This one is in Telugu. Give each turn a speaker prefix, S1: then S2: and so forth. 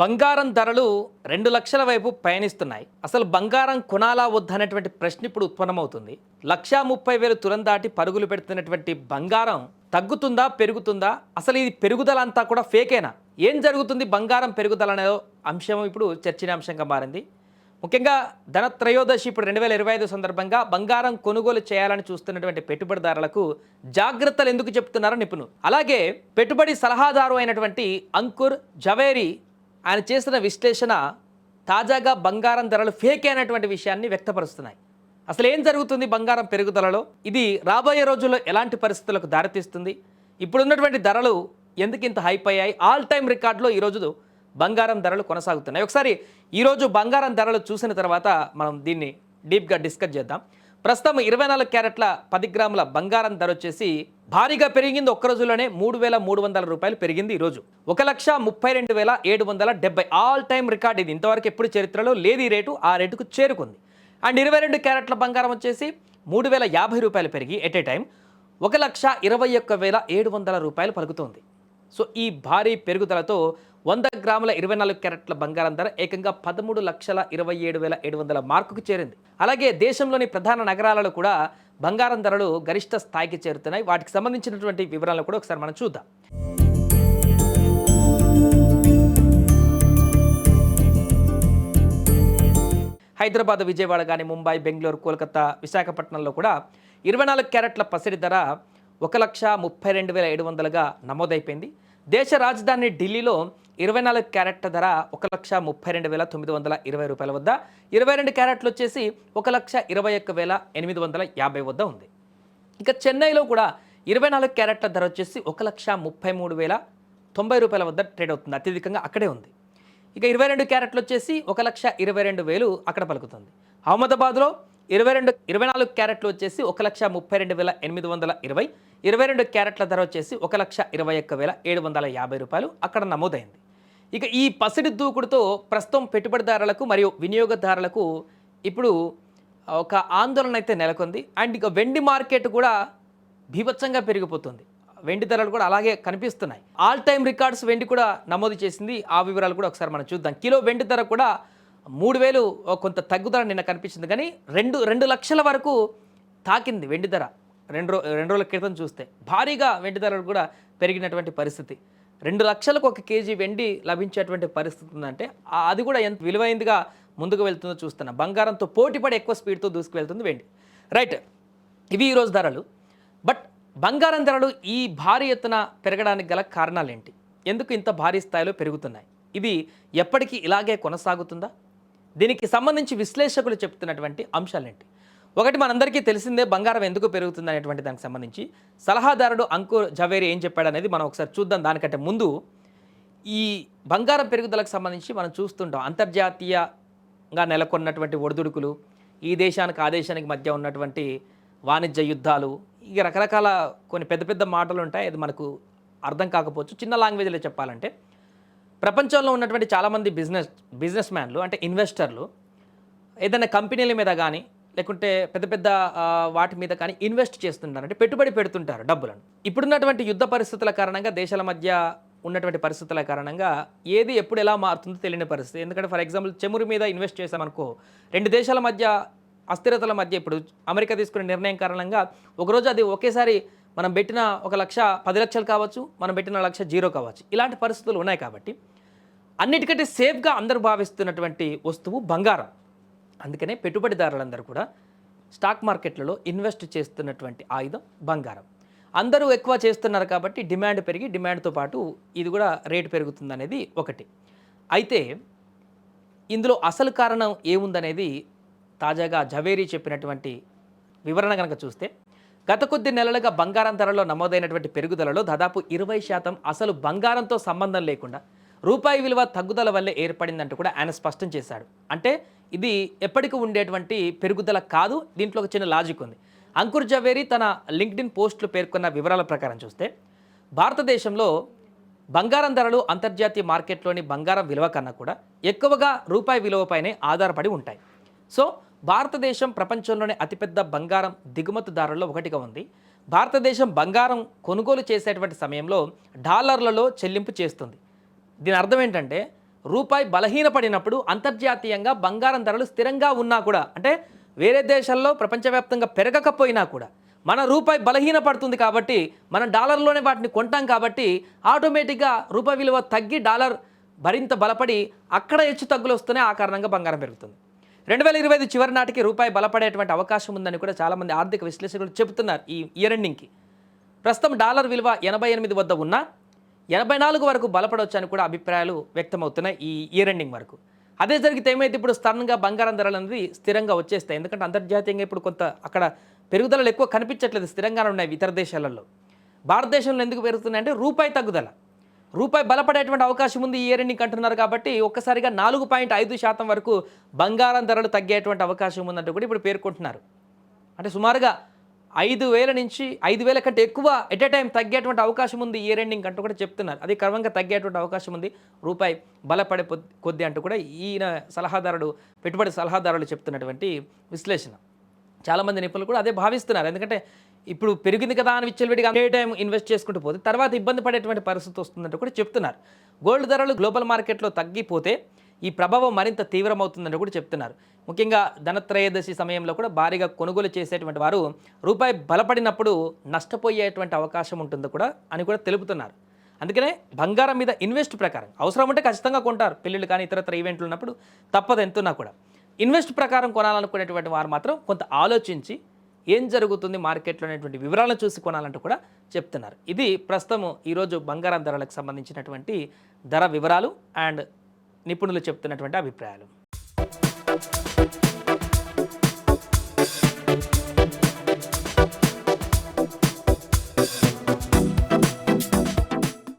S1: బంగారం ధరలు రెండు లక్షల వైపు పయనిస్తున్నాయి. అసలు బంగారం కొనాలా వద్దనేటువంటి ప్రశ్న ఇప్పుడు ఉత్పన్నమవుతుంది. లక్షా ముప్పై వేలు తులం దాటి పరుగులు పెడుతున్నటువంటి బంగారం తగ్గుతుందా పెరుగుతుందా? అసలు ఇది పెరుగుదల అంతా కూడా ఫేకేనా? ఏం జరుగుతుంది బంగారం పెరుగుదల అనే అంశం ఇప్పుడు చర్చనీయాంశంగా మారింది. ముఖ్యంగా ధన త్రయోదశి ఇప్పుడు రెండు వేల ఇరవై ఐదు సందర్భంగా బంగారం కొనుగోలు చేయాలని చూస్తున్నటువంటి పెట్టుబడిదారులకు జాగ్రత్తలు ఎందుకు చెప్తున్నారో నిపుణులు. అలాగే పెట్టుబడి సలహాదారు అయినటువంటి అంకుర్ జవేరి ఆయన చేసిన విశ్లేషణ తాజాగా బంగారం ధరలు ఫేక్ అయినటువంటి విషయాన్ని వ్యక్తపరుస్తున్నాయి. అసలు ఏం జరుగుతుంది బంగారం పెరుగుదలలో? ఇది రాబోయే రోజుల్లో ఎలాంటి పరిస్థితులకు దారితీస్తుంది? ఇప్పుడున్నటువంటి ధరలు ఎందుకు ఇంత హైప్ అయ్యాయి? ఆల్ టైమ్ రికార్డులో ఈరోజు బంగారం ధరలు కొనసాగుతున్నాయి. ఒకసారి ఈరోజు బంగారం ధరలు చూసిన తర్వాత మనం దీన్ని డీప్గా డిస్కస్ చేద్దాం. ప్రస్తుతం ఇరవై నాలుగు క్యారెట్ల పది గ్రాముల బంగారం ధర వచ్చేసి భారీగా పెరిగింది ఒక్క రోజులోనే మూడు వేల మూడు వందల రూపాయలు పెరిగింది ఈరోజు. ఒక లక్ష ముప్పై రెండు వేల ఏడు వందల డెబ్బై ఆల్ టైమ్ రికార్డ్ ఇది. ఇంతవరకు ఎప్పుడు చరిత్రలో లేదు ఈ రేటు ఆ రేటుకు చేరుకుంది. అండ్ ఇరవై రెండు క్యారెట్ల బంగారం వచ్చేసి మూడు వేల యాభై రూపాయలు పెరిగి ఎట్ ఏ టైం ఒక లక్ష ఇరవై ఒక్క వేల ఏడు వందల రూపాయలు పలుకుతోంది. సో ఈ భారీ పెరుగుదలతో వంద గ్రాముల ఇరవై నాలుగు క్యారెట్ల బంగారం ధర ఏకంగా పదమూడు లక్షల ఇరవై ఏడు వేల ఏడు వందల మార్కుకు చేరింది. అలాగే దేశంలోని ప్రధాన నగరాలలో కూడా బంగారం ధరలు గరిష్ట స్థాయికి చేరుతున్నాయి. వాటికి సంబంధించినటువంటి వివరాలను కూడా ఒకసారి మనం చూద్దాం. హైదరాబాద్ విజయవాడ కానీ ముంబై బెంగళూరు కోల్కతా విశాఖపట్నంలో కూడా ఇరవై నాలుగు క్యారెట్ల పసిడి ధర ఒక లక్ష ముప్పై రెండు వేల ఏడు వందలుగా నమోదైపోయింది. దేశ రాజధాని ఢిల్లీలో ఇరవై నాలుగు క్యారెట్ల ధర ఒక లక్ష ముప్పై రెండు వేల తొమ్మిది వందల ఇరవై రూపాయల వద్ద. ఇరవై రెండు క్యారెట్లు వచ్చేసి ఒక లక్ష ఇరవై ఒక్క వేల ఎనిమిది వందల యాభై వద్ద ఉంది. ఇక చెన్నైలో కూడా ఇరవై నాలుగు క్యారెట్ల ధర వచ్చేసి ఒక లక్ష ముప్పై మూడు వేల తొంభై రూపాయల వద్ద ట్రేడ్ అవుతుంది. అత్యధికంగా అక్కడే ఉంది. ఇక ఇరవై రెండు క్యారెట్లు వచ్చేసి ఒక లక్ష ఇరవై రెండు వేలు అక్కడ పలుకుతుంది. అహ్మదాబాద్లో ఇరవై రెండు ఇరవై నాలుగు క్యారెట్లు వచ్చేసి ఒక లక్ష ముప్పై రెండు వేల ఎనిమిది వందల ఇరవై ఇరవై రెండు క్యారెట్ల ధర వచ్చేసి ఒక లక్ష ఇరవై ఒక్క వేల ఏడు వందల యాభై రూపాయలు అక్కడ నమోదైంది. ఇక ఈ పసిడి దూకుడుతో ప్రస్తుతం పెట్టుబడిదారులకు మరియు వినియోగదారులకు ఇప్పుడు ఒక ఆందోళన అయితే నెలకొంది. అండ్ ఇక వెండి మార్కెట్ కూడా బీభత్సంగా పెరిగిపోతుంది. వెండి ధరలు కూడా అలాగే కనిపిస్తున్నాయి. ఆల్ టైమ్ రికార్డ్స్ వెండి కూడా నమోదు చేసింది. ఆ వివరాలు కూడా ఒకసారి మనం చూద్దాం. కిలో వెండి ధర కూడా మూడు వేలు కొంత తగ్గుదల నిన్న కనిపించింది. కానీ రెండు రెండు లక్షల వరకు తాకింది వెండి ధర. రెండు రెండు రోజుల క్రితం చూస్తే. భారీగా వెండి ధరలు కూడా పెరిగినటువంటి పరిస్థితి. రెండు లక్షలకు ఒక కేజీ వెండి లభించేటువంటి పరిస్థితి ఉందంటే అది కూడా ఎంత విలువైందిగా ముందుకు వెళ్తుందో చూస్తున్నా బంగారంతో పోటీపడి ఎక్కువ స్పీడ్తో దూసుకువెళ్తుంది వెండి. రైట్ ఇవి ఈరోజు ధరలు. బట్ బంగారం ధరలు ఈ భారీ ఎత్తున పెరగడానికి గల కారణాలు ఏంటి ఎందుకు ఇంత భారీ స్థాయిలో పెరుగుతున్నాయి? ఇది ఎప్పటికీ ఇలాగే కొనసాగుతుందా? దీనికి సంబంధించి విశ్లేషకులు చెప్తున్నటువంటి అంశాలేంటి? ఒకటి మనందరికీ తెలిసిందే బంగారం ఎందుకు పెరుగుతుంది అనేటువంటి దానికి సంబంధించి. సలహాదారుడు అంకుర్ జవేరి ఏం చెప్పాడు అనేది మనం ఒకసారి చూద్దాం. దానికంటే ముందు ఈ బంగారం పెరుగుదలకు సంబంధించి మనం చూస్తుంటాం. అంతర్జాతీయంగా నెలకొన్నటువంటి ఒడిదుడుకులు ఈ దేశానికి ఆ దేశానికి మధ్య ఉన్నటువంటి వాణిజ్య యుద్ధాలు ఇక రకరకాల కొన్ని పెద్ద పెద్ద మాటలు ఉంటాయి. అది మనకు అర్థం కాకపోవచ్చు. చిన్న లాంగ్వేజ్లో చెప్పాలంటే ప్రపంచంలో ఉన్నటువంటి చాలామంది బిజినెస్ బిజినెస్ మ్యాన్లు అంటే ఇన్వెస్టర్లు ఏదైనా కంపెనీల మీద కానీ లేకుంటే పెద్ద పెద్ద వాటి మీద కానీ ఇన్వెస్ట్ చేస్తుంటారు. అంటే పెట్టుబడి పెడుతుంటారు డబ్బులను. ఇప్పుడున్నటువంటి యుద్ధ పరిస్థితుల కారణంగా దేశాల మధ్య ఉన్నటువంటి పరిస్థితుల కారణంగా ఏది ఎప్పుడు ఎలా మారుతుందో తెలియని పరిస్థితి. ఎందుకంటే ఫర్ ఎగ్జాంపుల్ చెమురు మీద ఇన్వెస్ట్ చేసామనుకో రెండు దేశాల మధ్య అస్థిరతల మధ్య ఇప్పుడు అమెరికా తీసుకునే నిర్ణయం కారణంగా ఒకరోజు అది ఒకేసారి మనం పెట్టిన ఒక లక్ష పది లక్షలు కావచ్చు మనం పెట్టిన లక్ష జీరో కావచ్చు. ఇలాంటి పరిస్థితులు ఉన్నాయి కాబట్టి అన్నిటికంటే సేఫ్గా అందరూ భావిస్తున్నటువంటి వస్తువు బంగారం. అందుకనే పెట్టుబడిదారులందరూ కూడా స్టాక్ మార్కెట్లలో ఇన్వెస్ట్ చేస్తున్నటువంటి ఆయుధం బంగారం. అందరూ ఎక్కువ చేస్తున్నారు కాబట్టి డిమాండ్ పెరిగి డిమాండ్తో పాటు ఇది కూడా రేటు పెరుగుతుంది అనేది ఒకటి. అయితే ఇందులో అసలు కారణం ఏముందనేది తాజాగా జవేరీ చెప్పినటువంటి వివరణ కనుక చూస్తే గత కొద్ది నెలలుగా బంగారం ధరలో నమోదైనటువంటి పెరుగుదలలో దాదాపు ఇరవై శాతం అసలు బంగారంతో సంబంధం లేకుండా రూపాయి విలువ తగ్గుదల వల్లే ఏర్పడిందంటూ కూడా ఆయన స్పష్టం చేశాడు. అంటే ఇది ఎప్పటికీ ఉండేటువంటి పెరుగుదల కాదు దీంట్లో ఒక చిన్న లాజిక్ ఉంది. అంకుర్ జవేరి తన లింక్డ్ఇన్ పోస్టులు పేర్కొన్న వివరాల ప్రకారం చూస్తే భారతదేశంలో బంగారం ధరలు అంతర్జాతీయ మార్కెట్లోని బంగారం విలువ కన్నా కూడా ఎక్కువగా రూపాయి విలువపైనే ఆధారపడి ఉంటాయి. సో భారతదేశం ప్రపంచంలోనే అతిపెద్ద బంగారం దిగుమతిదారుల్లో ఒకటిగా ఉంది. భారతదేశం బంగారం కొనుగోలు చేసేటువంటి సమయంలో డాలర్లలో చెల్లింపు చేస్తుంది. దీని అర్థం ఏంటంటే రూపాయి బలహీనపడినప్పుడు అంతర్జాతీయంగా బంగారం ధరలు స్థిరంగా ఉన్నా కూడా అంటే వేరే దేశాల్లో ప్రపంచవ్యాప్తంగా పెరగకపోయినా కూడా మన రూపాయి బలహీనపడుతుంది కాబట్టి మనం డాలర్లోనే వాటిని కొంటాం కాబట్టి ఆటోమేటిక్గా రూపాయి విలువ తగ్గి డాలర్ మరింత బలపడి అక్కడ హెచ్చు తగ్గులు వస్తూనే ఆ కారణంగా బంగారం పెరుగుతుంది. రెండు వేల ఇరవై ఐదు చివరి నాటికి రూపాయి బలపడేటువంటి అవకాశం ఉందని కూడా చాలామంది ఆర్థిక విశ్లేషకులు చెబుతున్నారు ఈ ఇయర్ ఎండింగ్కి. ప్రస్తుతం డాలర్ విలువ ఎనభై ఎనిమిది వద్ద ఉన్నా ఎనభై నాలుగు వరకు బలపడవచ్చు అని కూడా అభిప్రాయాలు వ్యక్తమవుతున్నాయి ఈ ఇయర్ ఎండింగ్ వరకు. అదే జరిగితే ఏమైతే ఇప్పుడు స్థానంగా బంగారం ధరలు అనేది స్థిరంగా వచ్చేస్తాయి. ఎందుకంటే అంతర్జాతీయంగా ఇప్పుడు కొంత అక్కడ పెరుగుదలలు ఎక్కువ కనిపించట్లేదు. స్థిరంగానే ఉన్నాయి ఇతర దేశాలలో. భారతదేశంలో ఎందుకు పెరుగుతున్నాయంటే రూపాయి తగ్గుదల. రూపాయి బలపడేటువంటి అవకాశం ఉంది ఈ ఇయర్ ఎండింగ్ అంటున్నారు కాబట్టి ఒక్కసారిగా నాలుగు పాయింట్ ఐదు శాతం వరకు బంగారం ధరలు తగ్గేటువంటి అవకాశం ఉందంటూ కూడా ఇప్పుడు పేర్కొంటున్నారు. అంటే సుమారుగా ఐదు వేల నుంచి ఐదు వేల కంటే ఎక్కువ ఎట్ ఏ టైం తగ్గేటువంటి అవకాశం ఉంది ఇయర్ ఎండింగ్ అంటూ కూడా చెప్తున్నారు. అది క్రమంగా తగ్గేటువంటి అవకాశం ఉంది. రూపాయి బలపడే కొద్ది అంటూ కూడా ఈయన సలహాదారుడు పెట్టుబడి సలహాదారులు చెప్తున్నటువంటి విశ్లేషణ. చాలామంది నిపుణులు కూడా అదే భావిస్తున్నారు. ఎందుకంటే ఇప్పుడు పెరిగింది కదా అని విచ్చలవిడిగా ఏ టైం ఇన్వెస్ట్ చేసుకుంటూ పోతే తర్వాత ఇబ్బంది పడేటువంటి పరిస్థితి వస్తుందంటే కూడా చెప్తున్నారు. గోల్డ్ ధరలు గ్లోబల్ మార్కెట్లో తగ్గిపోతే ఈ ప్రభావం మరింత తీవ్రమవుతుందని కూడా చెప్తున్నారు. ముఖ్యంగా ధనత్రయోదశి సమయంలో కూడా భారీగా కొనుగోలు చేసేటువంటి వారు రూపాయి బలపడినప్పుడు నష్టపోయేటువంటి అవకాశం ఉంటుంది కూడా అని కూడా తెలుపుతున్నారు. అందుకనే బంగారం మీద ఇన్వెస్ట్ ప్రకారం అవసరం ఉంటే ఖచ్చితంగా కొంటారు. పెళ్ళిళ్ళు కానీ ఇతరత్ర ఈవెంట్లు ఉన్నప్పుడు తప్పదు ఎంతున్నా కూడా. ఇన్వెస్ట్ ప్రకారం కొనాలనుకునేటువంటి వారు మాత్రం కొంత ఆలోచించి ఏం జరుగుతుంది మార్కెట్లో అనేటువంటి వివరాలను చూసి కొనాలంటూ కూడా చెప్తున్నారు. ఇది ప్రస్తుతం ఈరోజు బంగారం ధరలకు సంబంధించినటువంటి ధర వివరాలు అండ్ నిపుణులు చెప్తున్నటువంటి అభిప్రాయాలు.